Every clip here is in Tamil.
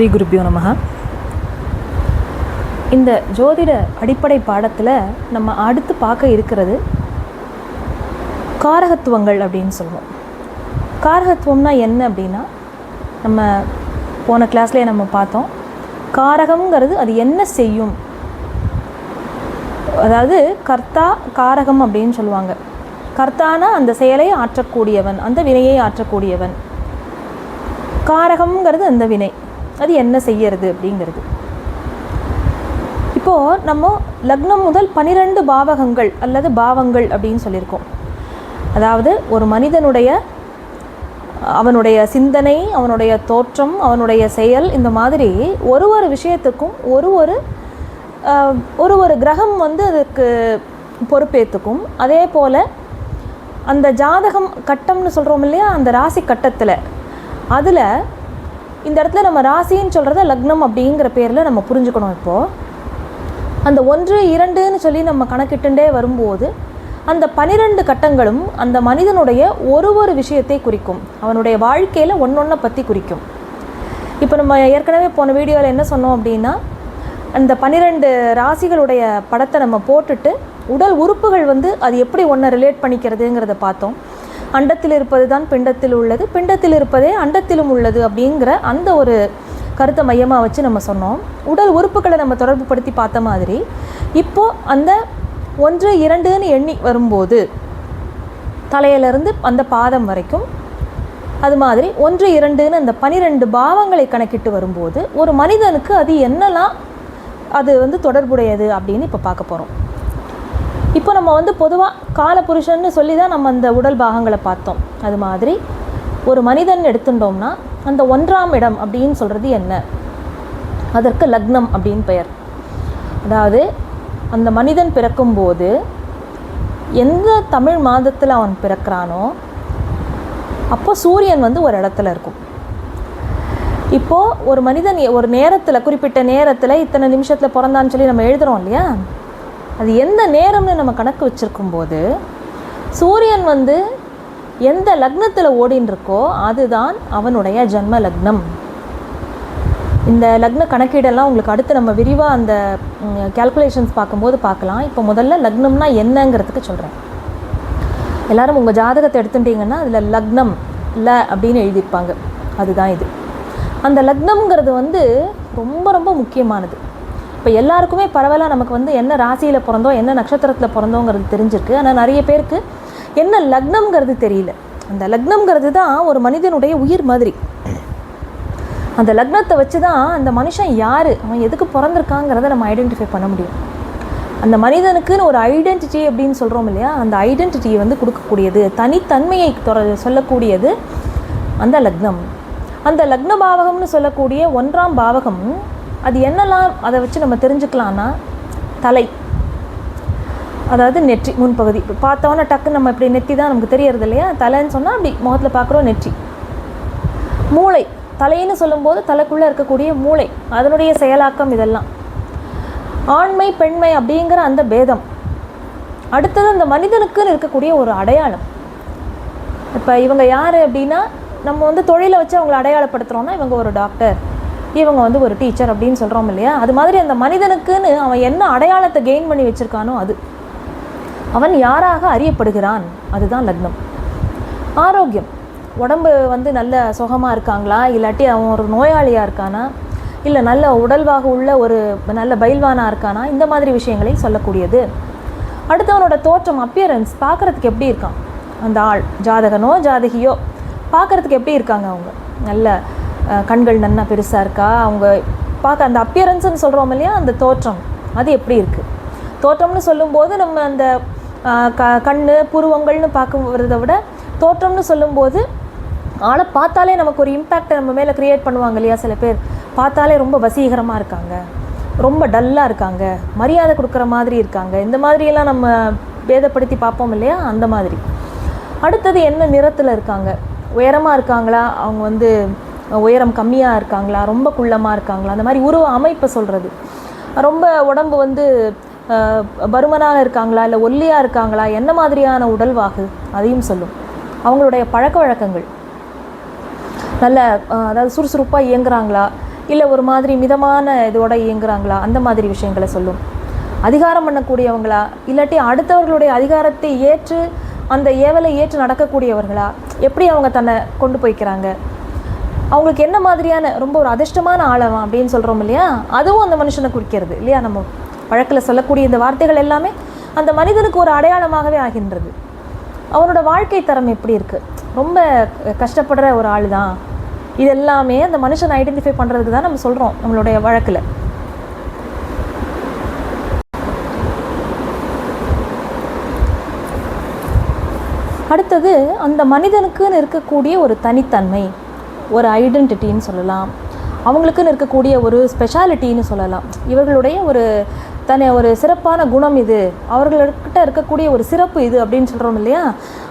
ஸ்ரீ குருப்பியோ நமக இந்த ஜோதிட அடிப்படை பாடத்தில் நம்ம அடுத்து பார்க்க இருக்கிறது காரகத்துவங்கள் அப்படின்னு சொல்லுவோம். காரகத்துவம்னா என்ன அப்படின்னா நம்ம போன கிளாஸ்லேயே நம்ம பார்த்தோம். காரகம்ங்கிறது அது என்ன செய்யும்? அதாவது கர்த்தா காரகம் அப்படின்னு சொல்லுவாங்க. கர்த்தானா அந்த செயலை ஆற்றக்கூடியவன் அந்த வினையை ஆற்றக்கூடியவன். காரகம்ங்கிறது அந்த வினை. அது என்ன செய்யறது அப்படிங்கிறது. இப்போது நம்ம லக்னம் முதல் பனிரெண்டு பாவகங்கள் அல்லது பாவங்கள் அப்படின்னு சொல்லியிருக்கோம். அதாவது ஒரு மனிதனுடைய அவனுடைய சிந்தனை அவனுடைய தோற்றம் அவனுடைய செயல் இந்த மாதிரி ஒரு ஒரு விஷயத்துக்கும் ஒரு ஒரு ஒரு ஒரு கிரகம் வந்து அதுக்கு பொறுப்பேற்றுக்கும். அதே போல் அந்த ஜாதகம் கட்டம்னு சொல்கிறோம் இல்லையா? அந்த ராசி கட்டத்தில். அதில் இந்த இடத்துல நம்ம ராசின்னு சொல்கிறத லக்னம் அப்படிங்கிற பேரில் நம்ம புரிஞ்சுக்கணும் இப்போது அந்த ஒன்று இரண்டுன்னு சொல்லி நம்ம கணக்கிட்டுண்டே வரும்போது அந்த பனிரெண்டு கட்டங்களும் அந்த மனிதனுடைய ஒரு ஒரு விஷயத்தை குறிக்கும். அவனுடைய வாழ்க்கையில் ஒன்றொன்றை பற்றி குறிக்கும். இப்போ நம்ம ஏற்கனவே போன வீடியோவில் என்ன சொன்னோம் அப்படின்னா அந்த பன்னிரெண்டு ராசிகளுடைய படத்தை நம்ம போட்டுட்டு உடல் உறுப்புகள் வந்து அது எப்படி ஒன்றை ரிலேட் பண்ணிக்கிறதுங்கிறத பார்த்தோம். அண்டத்தில் இருப்பது தான் பிண்டத்தில் உள்ளது. பிண்டத்தில் இருப்பதே அண்டத்திலும் உள்ளது அப்படிங்கிற அந்த ஒரு கருத்தை மையமாக வச்சு நம்ம சொன்னோம். உடல் உறுப்புகளை நம்ம தொடர்பு படுத்தி பார்த்த மாதிரி இப்போது அந்த ஒன்று இரண்டுன்னு எண்ணி வரும்போது தலையிலிருந்து அந்த பாதம் வரைக்கும் அது மாதிரி ஒன்று இரண்டுன்னு அந்த பனிரெண்டு பாவங்களை கணக்கிட்டு வரும்போது ஒரு மனிதனுக்கு அது என்னெல்லாம் அது வந்து தொடர்புடையது அப்படின்னு இப்போ பார்க்க போகிறோம் இப்போ நம்ம வந்து பொதுவாக காலபுருஷன்னு சொல்லி தான் நம்ம அந்த உடல் பாகங்களை பார்த்தோம். அது மாதிரி ஒரு மனிதன் எடுத்துட்டோம்னா அந்த ஒன்றாம் இடம் அப்படின்னு சொல்கிறது என்ன? அதற்கு லக்னம் அப்படின்னு பெயர். அதாவது அந்த மனிதன் பிறக்கும்போது எந்த தமிழ் மாதத்தில் அவன் பிறக்கிறானோ அப்போ சூரியன் வந்து ஒரு இடத்துல இருக்கும். இப்போது ஒரு மனிதன் ஒரு நேரத்தில் குறிப்பிட்ட நேரத்தில் இத்தனை நிமிஷத்தில் பிறந்தான்னு சொல்லி நம்ம எழுதுகிறோம் இல்லையா? அது எந்த நேரம்னு நம்ம கணக்கு வச்சுருக்கும் போது சூரியன் வந்து எந்த லக்னத்தில் ஓடின்னு இருக்கோ அதுதான் அவனுடைய ஜன்ம லக்னம். இந்த லக்ன கணக்கீடெல்லாம் உங்களுக்கு அடுத்து நம்ம விரிவாக அந்த கேல்குலேஷன்ஸ் பார்க்கும்போது பார்க்கலாம். இப்போ முதல்ல லக்னம்னா என்னங்கிறதுக்கு சொல்கிறேன் எல்லாரும் உங்கள் ஜாதகத்தை எடுத்துட்டீங்கன்னா அதில் லக்னம் ல அப்படின்னு எழுதியிருப்பாங்க. அதுதான் இது. அந்த லக்னம்ங்கிறது வந்து ரொம்ப ரொம்ப முக்கியமானது. இப்போ எல்லாருக்குமே பரவலாக நமக்கு வந்து என்ன ராசியில் பிறந்தோம் என்ன நட்சத்திரத்தில் பிறந்தோங்கிறது தெரிஞ்சிருக்கு. ஆனால் நிறைய பேருக்கு என்ன லக்னம்ங்கிறது தெரியல. அந்த லக்னம்ங்கிறது தான் ஒரு மனிதனுடைய உயிர் மாதிரி. அந்த லக்னத்தை வச்சு தான் அந்த மனுஷன் யார் அவன் எதுக்கு பிறந்திருக்காங்கிறத நம்ம ஐடென்டிஃபை பண்ண முடியும். அந்த மனிதனுக்குன்னு ஒரு ஐடென்டிட்டி அப்படின்னு சொல்கிறோம் இல்லையா அந்த ஐடென்டிட்டியை வந்து கொடுக்கக்கூடியது தனித்தன்மையை தொட சொல்லக்கூடியது அந்த லக்னம். அந்த லக்ன பாவகம்னு சொல்லக்கூடிய ஒன்றாம் பாவகம் அது என்னெல்லாம் அதை வச்சு நம்ம தெரிஞ்சுக்கலான்னா தலை. அதாவது நெற்றி முன்பகுதி. இப்போ பார்த்தோன்னே டக்குன்னு நம்ம இப்படி நெத்தி தான் நமக்கு தெரியறது இல்லையா? தலைன்னு சொன்னால் அப்படி முகத்தில் பார்க்குறோம் நெற்றி. மூளை. தலைன்னு சொல்லும்போது தலைக்குள்ளே இருக்கக்கூடிய மூளை. அதனுடைய செயலாக்கம் இதெல்லாம். ஆண்மை பெண்மை அப்படிங்கிற அந்த பேதம். அடுத்தது அந்த மனிதனுக்குன்னு இருக்கக்கூடிய ஒரு அடையாளம். இப்போ இவங்க யார் அப்படின்னா நம்ம வந்து தொழிலை வச்சு அவங்கள அடையாளப்படுத்துகிறோன்னா இவங்க ஒரு டாக்டர். இவங்க வந்து ஒரு டீச்சர் அப்படின்னு சொல்கிறோம் இல்லையா? அது மாதிரி அந்த மனிதனுக்குன்னு அவன் என்ன அடையாளத்தை கெயின் பண்ணி வச்சுருக்கானோ அது. அவன் யாராக அறியப்படுகிறான்? அதுதான் லக்னம். ஆரோக்கியம். உடம்பு வந்து நல்ல சுகமாக இருக்காங்களா? இல்லாட்டி அவன் ஒரு நோயாளியாக இருக்கானா? இல்லை நல்ல உடல்வாக உள்ள ஒரு நல்ல பயில்வானாக இருக்கானா? இந்த மாதிரி விஷயங்களை சொல்லக்கூடியது. அடுத்தவனோட தோற்றம் அப்பியரன்ஸ் பார்க்குறதுக்கு எப்படி இருக்கான்? அந்த ஆள். ஜாதகனோ ஜாதகியோ பார்க்குறதுக்கு எப்படி இருக்காங்க அவங்க? நல்ல கண்கள் நன்னா பெருசாக இருக்கா? அவங்க பார்க்க அந்த அப்பியரன்ஸ்னு சொல்கிறோம் இல்லையா? அந்த தோற்றம். அது எப்படி இருக்குது தோற்றம்னு சொல்லும்போது நம்ம அந்த க கண் புருவங்கள்னு பார்க்க பார்க்கறத விட தோற்றம்னு சொல்லும்போது ஆளை பார்த்தாலே நமக்கு ஒரு இம்பேக்டை நம்ம மேலே க்ரியேட் பண்ணுவாங்க இல்லையா சில பேர்? பார்த்தாலே ரொம்ப வசீகரமாக இருக்காங்க. ரொம்ப டல்லாக இருக்காங்க. மரியாதை கொடுக்குற மாதிரி இருக்காங்க. இந்த மாதிரியெல்லாம் நம்ம பேதப்படுத்தி பார்ப்போம் இல்லையா? அந்த மாதிரி. அடுத்தது என்ன நிறத்தில் இருக்காங்க? உயரமாக இருக்காங்களா? அவங்க வந்து உயரம் கம்மியாக இருக்காங்களா? ரொம்ப குள்ளமாக இருக்காங்களா? அந்த மாதிரி உருவ அமைப்பை சொல்கிறது ரொம்ப உடம்பு வந்து பருமனாக இருக்காங்களா? இல்லை ஒல்லியாக இருக்காங்களா? என்ன மாதிரியான உடல்வாகு? அதையும் சொல்லும். அவங்களுடைய பழக்க வழக்கங்கள். நல்ல அதாவது சுறுசுறுப்பாக இயங்குறாங்களா? இல்லை ஒரு மாதிரி மிதமான இதோட இயங்குறாங்களா? அந்த மாதிரி விஷயங்களை சொல்லும். அதிகாரம் பண்ணக்கூடியவங்களா? இல்லாட்டி அடுத்தவர்களுடைய அதிகாரத்தை ஏற்று அந்த ஏவலை ஏற்று நடக்கக்கூடியவர்களா? எப்படி அவங்க தன்னை கொண்டு போய்க்கிறாங்க? அவங்களுக்கு என்ன மாதிரியான ரொம்ப ஒரு அதிர்ஷ்டமான ஆளவன் அப்படின்னு சொல்கிறோம் இல்லையா? அதுவும் அந்த மனுஷனை குறிக்கிறது இல்லையா? நம்ம வழக்கில் சொல்லக்கூடிய இந்த வார்த்தைகள் எல்லாமே அந்த மனிதனுக்கு ஒரு அடையாளமாகவே ஆகின்றது. அவனோட வாழ்க்கை தரம் எப்படி இருக்குது ரொம்ப கஷ்டப்படுற ஒரு ஆள் தான் இது எல்லாமே அந்த மனுஷனை ஐடென்டிஃபை பண்ணுறதுக்கு தான் நம்ம சொல்கிறோம் நம்மளுடைய வழக்கில். அடுத்தது அந்த மனிதனுக்குன்னு இருக்கக்கூடிய ஒரு தனித்தன்மை. ஒரு ஐடென்டிட்டின்னு சொல்லலாம். அவங்களுக்குன்னு இருக்கக்கூடிய ஒரு ஸ்பெஷாலிட்டின்னு சொல்லலாம். இவர்களுடைய ஒரு தனி ஒரு சிறப்பான குணம் இது. அவர்கள்கிட்ட இருக்கக்கூடிய ஒரு சிறப்பு இது அப்படின்னு சொல்கிறோம் இல்லையா?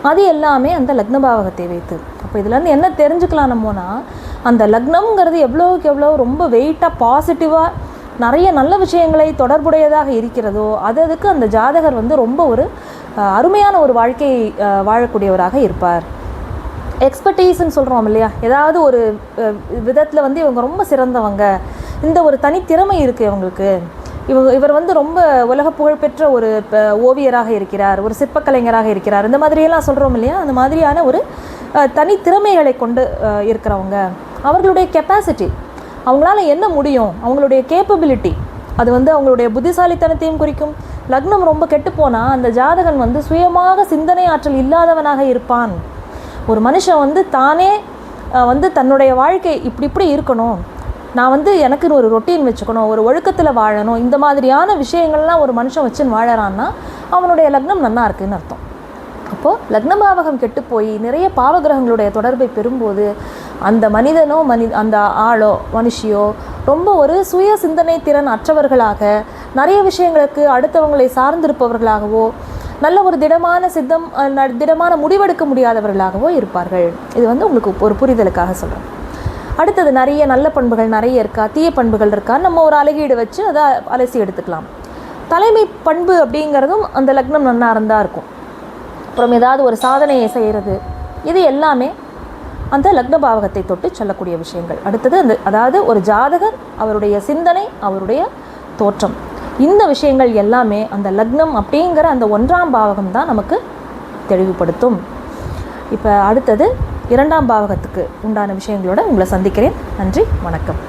அது எல்லாமே அந்த லக்னபாவகத்தை வைத்து. அப்போ இதுலேருந்து என்ன தெரிஞ்சுக்கலாம் நம்மனா அந்த லக்னம்ங்கிறது எவ்வளோக்கு எவ்வளோ ரொம்ப வெயிட்டாக பாசிட்டிவாக நிறைய நல்ல விஷயங்களை தொடர்புடையதாக இருக்கிறதோ அது அதுக்கு அந்த ஜாதகர் வந்து ரொம்ப ஒரு அருமையான ஒரு வாழ்க்கை வாழக்கூடியவராக இருப்பார். எக்ஸ்பர்டீஸ்ன்னு சொல்கிறோம் இல்லையா? ஏதாவது ஒரு விதத்தில் வந்து இவங்க ரொம்ப சிறந்தவங்க. இந்த ஒரு தனித்திறமை இருக்குது இவங்களுக்கு. இவங்க இவர் வந்து ரொம்ப உலக புகழ்பெற்ற ஒரு ஓவியராக இருக்கிறார் ஒரு சிற்பக்கலைஞராக இருக்கிறார். இந்த மாதிரியெல்லாம் சொல்கிறோம் இல்லையா? அந்த மாதிரியான ஒரு தனித்திறமைகளை கொண்டு இருக்கிறவங்க. அவர்களுடைய கெப்பாசிட்டி அவங்களால என்ன முடியும்? அவங்களுடைய கேப்பபிலிட்டி அது வந்து அவங்களுடைய புத்திசாலித்தனத்தையும் குறிக்கும். லக்னம் ரொம்ப கெட்டுப்போனா அந்த ஜாதகன் வந்து சுயமாக சிந்தனை ஆற்றல் இல்லாதவனாக இருப்பான். ஒரு மனுஷன் வந்து தானே வந்து தன்னுடைய வாழ்க்கை இப்படி இப்படி இருக்கணும். நான் வந்து எனக்குன்னு ஒரு ரொட்டீன் வச்சுக்கணும் ஒரு ஒழுக்கத்தில் வாழணும். இந்த மாதிரியான விஷயங்கள்லாம் ஒரு மனுஷன் வச்சுன்னு வாழறான்னா அவனுடைய லக்னம் நல்லா இருக்குதுன்னு அர்த்தம். அப்போது லக்னபாவகம் கெட்டு போய் நிறைய பாவகிரகங்களுடைய தொடர்பை பெறும்போது அந்த மனிதனோ மனி அந்த ஆளோ மனுஷியோ ரொம்ப ஒரு சுய சிந்தனை திறன் அற்றவர்களாக நிறைய விஷயங்களுக்கு அடுத்தவங்களை சார்ந்திருப்பவர்களாகவோ நல்ல ஒரு திடமான சித்தம் திடமான முடிவெடுக்க முடியாதவர்களாகவோ இருப்பார்கள். இது வந்து உங்களுக்கு ஒரு புரிதலுக்காக சொல்கிறேன் அடுத்தது நிறைய நல்ல பண்புகள் நிறைய இருக்கா? தீய பண்புகள் இருக்கா? நம்ம ஒரு அழகீடு வச்சு அதை அலசி எடுத்துக்கலாம். தலைமை பண்பு அப்படிங்கிறதும் அந்த லக்னம் நன்னா இருந்தால் இருக்கும். அப்புறம் ஏதாவது ஒரு சாதனையை செய்கிறது இது எல்லாமே அந்த லக்ன பாவகத்தை தொட்டு சொல்லக்கூடிய விஷயங்கள். அடுத்தது அந்த அதாவது ஒரு ஜாதகர் அவருடைய சிந்தனை அவருடைய தோற்றம். இந்த விஷயங்கள் எல்லாமே அந்த லக்னம் அப்படிங்கிற அந்த ஒன்றாம் பாவகம் தான் நமக்கு தெளிவுபடுத்தும். இப்போ அடுத்தது இரண்டாம் பாவகத்துக்கு உண்டான விஷயங்களோட உங்களை சந்திக்கிறேன். நன்றி வணக்கம்.